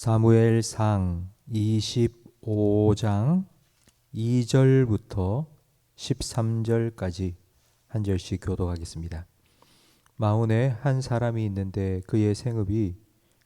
사무엘상 25장 2절부터 13절까지 한 절씩 교독하겠습니다. 마온에 한 사람이 있는데 그의 생업이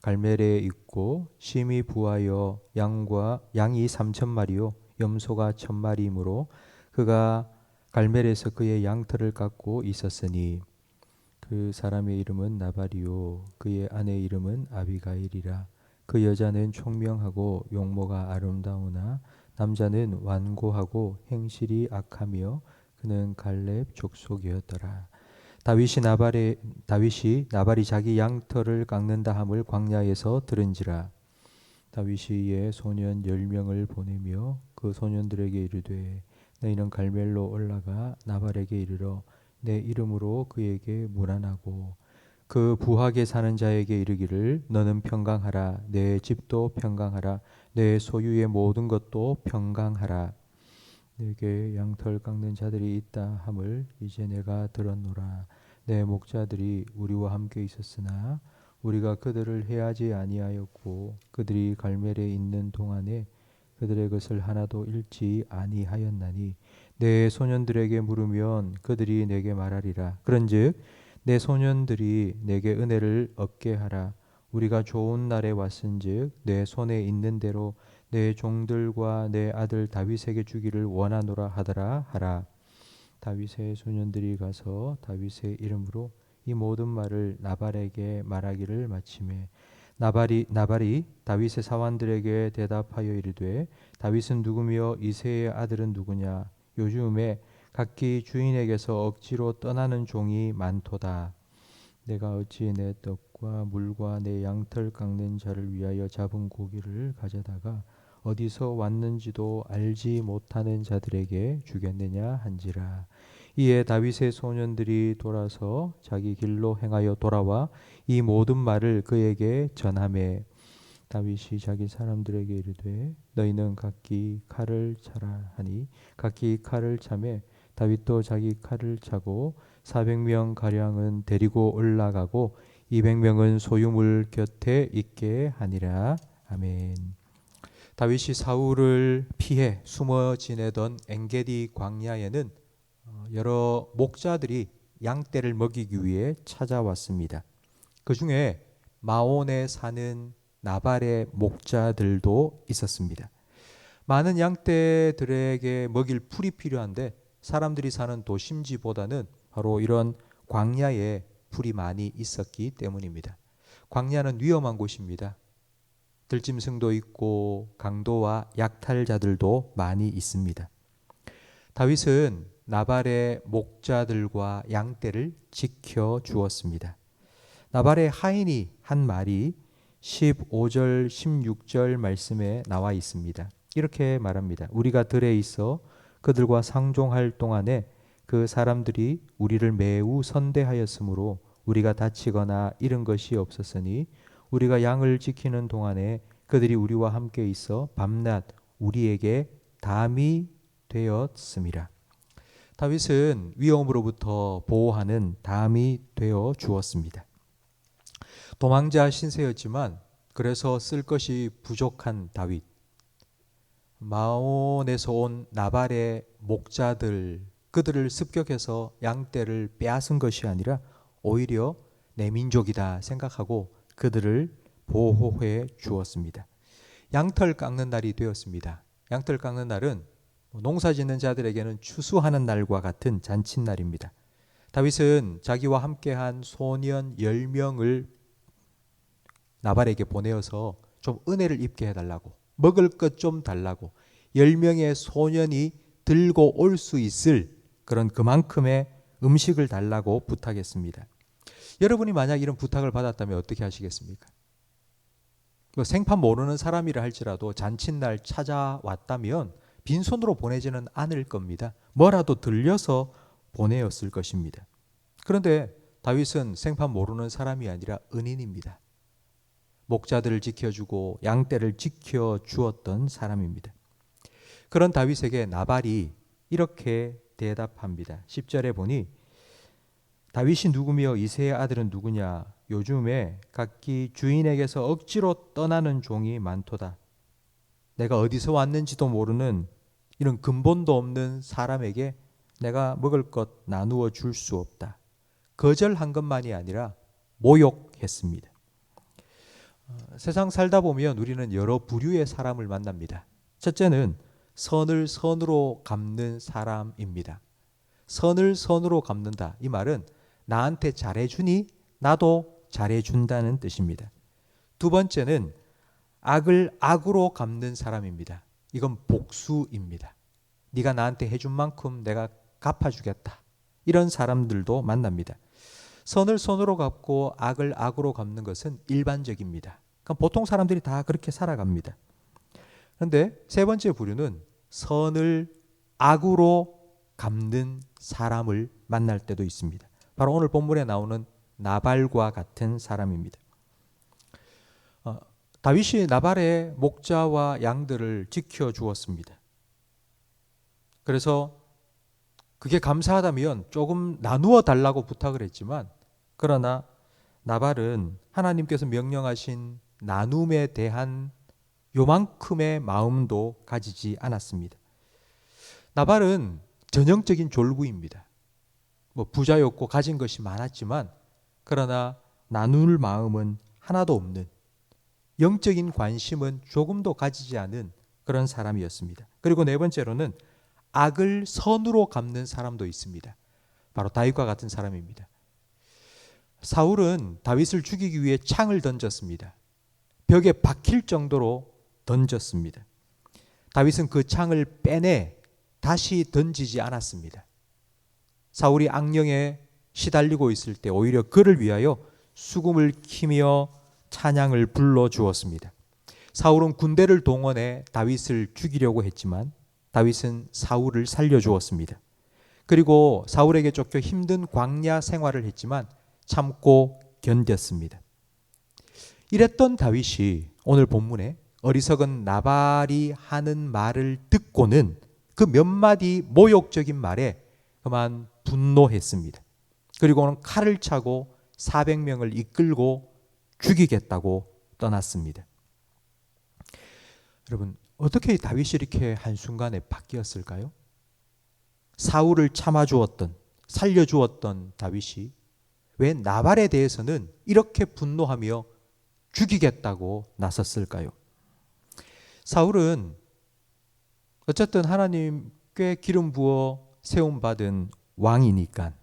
갈멜에 있고 심히 부하여 양과 양이 3천 마리요 염소가 천 마리이므로 그가 갈멜에서 그의 양털을 깎고 있었으니 그 사람의 이름은 나발이요 그의 아내 이름은 아비가일이라 그 여자는 총명하고 용모가 아름다우나 남자는 완고하고 행실이 악하며 그는 갈렙 족속이었더라. 다윗이 나발의 다윗이 나발이 자기 양털을 깎는다 함을 광야에서 들은지라. 다윗이 이에 소년 열 명을 보내며 그 소년들에게 이르되 너희는 갈멜로 올라가 나발에게 이르러 내 이름으로 그에게 문안하고 그 부하게 사는 자에게 이르기를 너는 평강하라. 내 집도 평강하라. 내 소유의 모든 것도 평강하라. 내게 양털 깎는 자들이 있다 함을 이제 내가 들었노라. 내 목자들이 우리와 함께 있었으나 우리가 그들을 해하지 아니하였고 그들이 갈멜에 있는 동안에 그들의 것을 하나도 잃지 아니하였나니 내 소년들에게 물으면 그들이 내게 말하리라. 그런즉 내 소년들이 내게 은혜를 얻게 하라. 우리가 좋은 날에 왔은즉 내 손에 있는 대로 내 종들과 내 아들 다윗에게 주기를 원하노라 하더라 하라. 다윗의 소년들이 가서 다윗의 이름으로 이 모든 말을 나발에게 말하기를 마침에 나발이 나발이 다윗의 사환들에게 대답하여 이르되 다윗은 누구며 이세의 아들은 누구냐? 요즘에 각기 주인에게서 억지로 떠나는 종이 많도다. 내가 어찌 내 떡과 물과 내 양털 깎는 자를 위하여 잡은 고기를 가져다가 어디서 왔는지도 알지 못하는 자들에게 주겠느냐 한지라. 이에 다윗의 소년들이 돌아서 자기 길로 행하여 돌아와 이 모든 말을 그에게 전함에 다윗이 자기 사람들에게 이르되 너희는 각기 칼을 차라 하니 각기 칼을 차매 다윗도 자기 칼을 차고 400명 가량은 데리고 올라가고 200명은 소유물 곁에 있게 하니라 아멘. 다윗이 사울을 피해 숨어 지내던 엔게디 광야에는 어, 여러 목자들이 양떼를 먹이기 위해 찾아왔습니다. 그 중에 마온에 사는 나발의 목자들도 있었습니다. 많은 양떼들에게 먹일 풀이 필요한데 사람들이 사는 도심지보다는 바로 이런 광야에 풀이 많이 있었기 때문입니다. 광야는 위험한 곳입니다. 들짐승도 있고 강도와 약탈자들도 많이 있습니다. 다윗은 나발의 목자들과 양떼를 지켜 주었습니다. 나발의 하인이 한 말이 15절 16절 말씀에 나와 있습니다. 이렇게 말합니다. 우리가 들에 있어 그들과 상종할 동안에 그 사람들이 우리를 매우 선대하였으므로 우리가 다치거나 잃은 것이 없었으니 우리가 양을 지키는 동안에 그들이 우리와 함께 있어 밤낮 우리에게 담이 되었습니다. 다윗은 위험으로부터 보호하는 담이 되어 주었습니다. 도망자 신세였지만 그래서 쓸 것이 부족한 다윗. 마온에서 온 나발의 목자들 그들을 습격해서 양떼를 빼앗은 것이 아니라 오히려 내 민족이다 생각하고 그들을 보호해 주었습니다. 양털 깎는 날이 되었습니다. 양털 깎는 날은 농사 짓는 자들에게는 추수하는 날과 같은 잔칫날입니다. 다윗은 자기와 함께한 소년 10명을 나발에게 보내어서 좀 은혜를 입게 해달라고 먹을 것 좀 달라고 10명의 소년이 들고 올 수 있을 그런 그만큼의 음식을 달라고 부탁했습니다. 여러분이 만약 이런 부탁을 받았다면 어떻게 하시겠습니까? 뭐 생판 모르는 사람이라 할지라도 잔칫날 찾아왔다면 빈손으로 보내지는 않을 겁니다. 뭐라도 들려서 보내었을 것입니다. 그런데 다윗은 생판 모르는 사람이 아니라 은인입니다. 목자들을 지켜주고 양떼를 지켜 주었던 사람입니다. 그런 다윗에게 나발이 이렇게 대답합니다. 10절에 보니 다윗이 누구며 이세의 아들은 누구냐 요즘에 각기 주인에게서 억지로 떠나는 종이 많도다. 내가 어디서 왔는지도 모르는 이런 근본도 없는 사람에게 내가 먹을 것 나누어 줄 수 없다. 거절한 것만이 아니라 모욕했습니다. 어, 세상 살다 보면 우리는 여러 부류의 사람을 만납니다. 첫째는 선을 선으로 갚는 사람입니다. 선을 선으로 갚는다. 이 말은 나한테 잘해주니 나도 잘해준다는 뜻입니다. 두 번째는 악을 악으로 갚는 사람입니다. 이건 복수입니다. 네가 나한테 해준 만큼 내가 갚아주겠다. 이런 사람들도 만납니다. 선을 선으로 갚고 악을 악으로 갚는 것은 일반적입니다. 그러니까 보통 사람들이 다 그렇게 살아갑니다. 그런데 세 번째 부류는 선을 악으로 갚는 사람을 만날 때도 있습니다. 바로 오늘 본문에 나오는 나발과 같은 사람입니다. 어, 다윗이 나발의 목자와 양들을 지켜 주었습니다. 그래서 그게 감사하다면 조금 나누어 달라고 부탁을 했지만 그러나 나발은 하나님께서 명령하신 나눔에 대한 요만큼의 마음도 가지지 않았습니다. 나발은 전형적인 졸부입니다. 뭐 부자였고 가진 것이 많았지만 그러나 나눌 마음은 하나도 없는 영적인 관심은 조금도 가지지 않은 그런 사람이었습니다. 그리고 네 번째로는 악을 선으로 갚는 사람도 있습니다. 바로 다윗과 같은 사람입니다. 사울은 다윗을 죽이기 위해 창을 던졌습니다. 벽에 박힐 정도로 던졌습니다. 다윗은 그 창을 빼내 다시 던지지 않았습니다. 사울이 악령에 시달리고 있을 때 오히려 그를 위하여 수금을 키며 찬양을 불러 주었습니다. 사울은 군대를 동원해 다윗을 죽이려고 했지만 다윗은 사울을 살려 주었습니다. 그리고 사울에게 쫓겨 힘든 광야 생활을 했지만 참고 견뎠습니다. 이랬던 다윗이 오늘 본문에 어리석은 나발이 하는 말을 듣고는 그 몇 마디 모욕적인 말에 그만 분노했습니다. 그리고는 칼을 차고 400명을 이끌고 죽이겠다고 떠났습니다. 여러분, 어떻게 다윗이 이렇게 한순간에 바뀌었을까요? 사울을 참아주었던, 살려주었던 다윗이 왜 나발에 대해서는 이렇게 분노하며 죽이겠다고 나섰을까요? 사울은 어쨌든 하나님께 기름 부어 세움 받은 왕이니까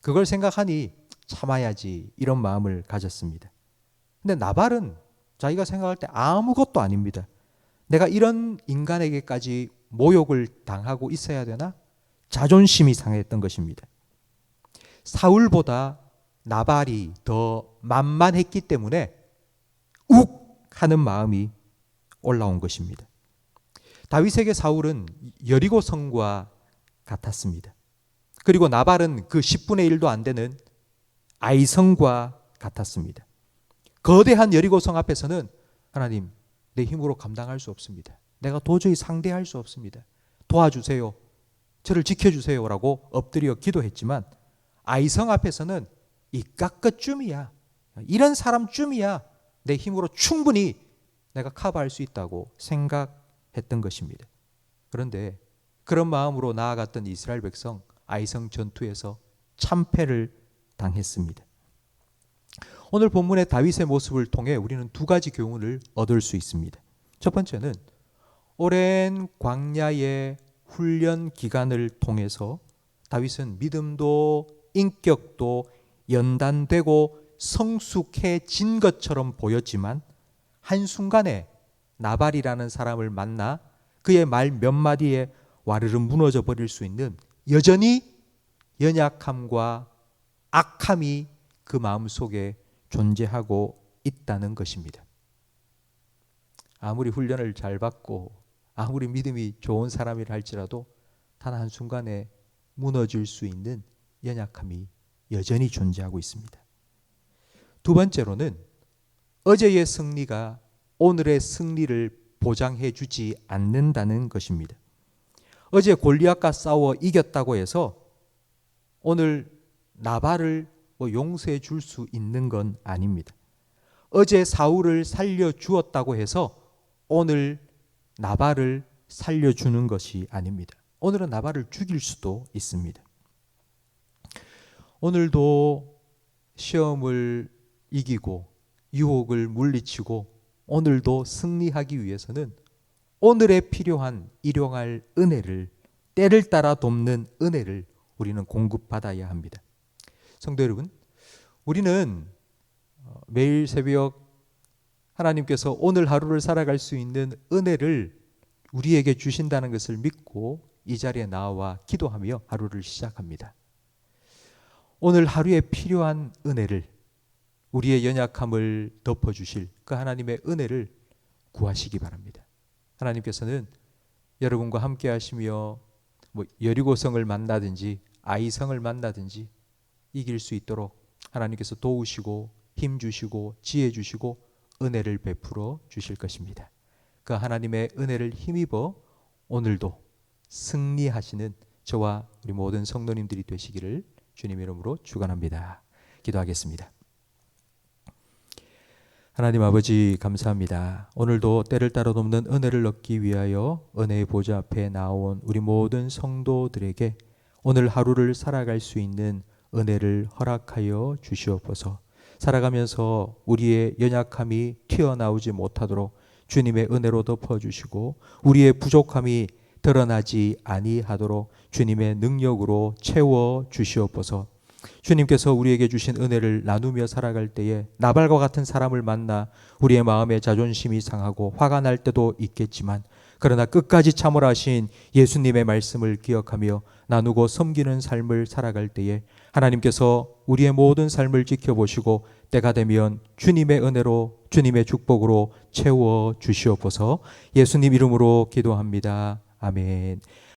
그걸 생각하니 참아야지 이런 마음을 가졌습니다. 근데 나발은 자기가 생각할 때 아무것도 아닙니다. 내가 이런 인간에게까지 모욕을 당하고 있어야 되나? 자존심이 상했던 것입니다. 사울보다 나발이 더 만만했기 때문에 욱 하는 마음이 올라온 것입니다. 다윗에게 사울은 여리고 성과 같았습니다. 그리고 나발은 그 10분의 1도 안 되는 아이성과 같았습니다. 거대한 여리고 성 앞에서는 하나님 내 힘으로 감당할 수 없습니다. 내가 도저히 상대할 수 없습니다. 도와주세요. 저를 지켜주세요라고 엎드려 기도했지만 아이성 앞에서는 이 깎끝쯤이야. 이런 사람쯤이야. 내 힘으로 충분히 내가 커버할 수 있다고 생각했던 것입니다. 그런데 그런 마음으로 나아갔던 이스라엘 백성 아이성 전투에서 참패를 당했습니다. 오늘 본문의 다윗의 모습을 통해 우리는 두 가지 교훈을 얻을 수 있습니다. 첫 번째는 오랜 광야의 훈련 기간을 통해서 다윗은 믿음도 인격도 연단되고 성숙해진 것처럼 보였지만 한순간에 나발이라는 사람을 만나 그의 말 몇 마디에 와르르 무너져 버릴 수 있는 여전히 연약함과 악함이 그 마음 속에 존재하고 있다는 것입니다. 아무리 훈련을 잘 받고 아무리 믿음이 좋은 사람이라 할지라도 단 한순간에 무너질 수 있는 연약함이 여전히 존재하고 있습니다. 두 번째로는 어제의 승리가 오늘의 승리를 보장해 주지 않는다는 것입니다. 어제 골리앗과 싸워 이겼다고 해서 오늘 나발을 뭐 용서해 줄 수 있는 건 아닙니다. 어제 사울을 살려 주었다고 해서 오늘 나발을 살려 주는 것이 아닙니다. 오늘은 나발을 죽일 수도 있습니다. 오늘도 시험을 이기고 유혹을 물리치고 오늘도 승리하기 위해서는 오늘에 필요한 일용할 은혜를 때를 따라 돕는 은혜를 우리는 공급받아야 합니다. 성도 여러분, 우리는 어, 매일 새벽 하나님께서 오늘 하루를 살아갈 수 있는 은혜를 우리에게 주신다는 것을 믿고 이 자리에 나와 기도하며 하루를 시작합니다. 오늘 하루에 필요한 은혜를 우리의 연약함을 덮어 주실 그 하나님의 은혜를 구하시기 바랍니다. 하나님께서는 여러분과 함께 하시며 뭐 여리고성을 만나든지 아이성을 만나든지 이길 수 있도록 하나님께서 도우시고 힘 주시고 지혜 주시고 은혜를 베풀어 주실 것입니다. 그 하나님의 은혜를 힘입어 오늘도 승리하시는 저와 우리 모든 성도님들이 되시기를 주님 이름으로 축원합니다. 기도하겠습니다. 하나님 아버지 감사합니다. 오늘도 때를 따라 돕는 은혜를 얻기 위하여 은혜의 보좌 앞에 나온 우리 모든 성도들에게 오늘 하루를 살아갈 수 있는 은혜를 허락하여 주시옵소서. 살아가면서 우리의 연약함이 튀어나오지 못하도록 주님의 은혜로 덮어 주시고 우리의 부족함이 드러나지 아니하도록 주님의 능력으로 채워 주시옵소서. 주님께서 우리에게 주신 은혜를 나누며 살아갈 때에 나발과 같은 사람을 만나 우리의 마음에 자존심이 상하고 화가 날 때도 있겠지만 그러나 끝까지 참으라신 예수님의 말씀을 기억하며 나누고 섬기는 삶을 살아갈 때에 하나님께서 우리의 모든 삶을 지켜보시고 때가 되면 주님의 은혜로 주님의 축복으로 채워 주시옵소서 예수님 이름으로 기도합니다. 아멘.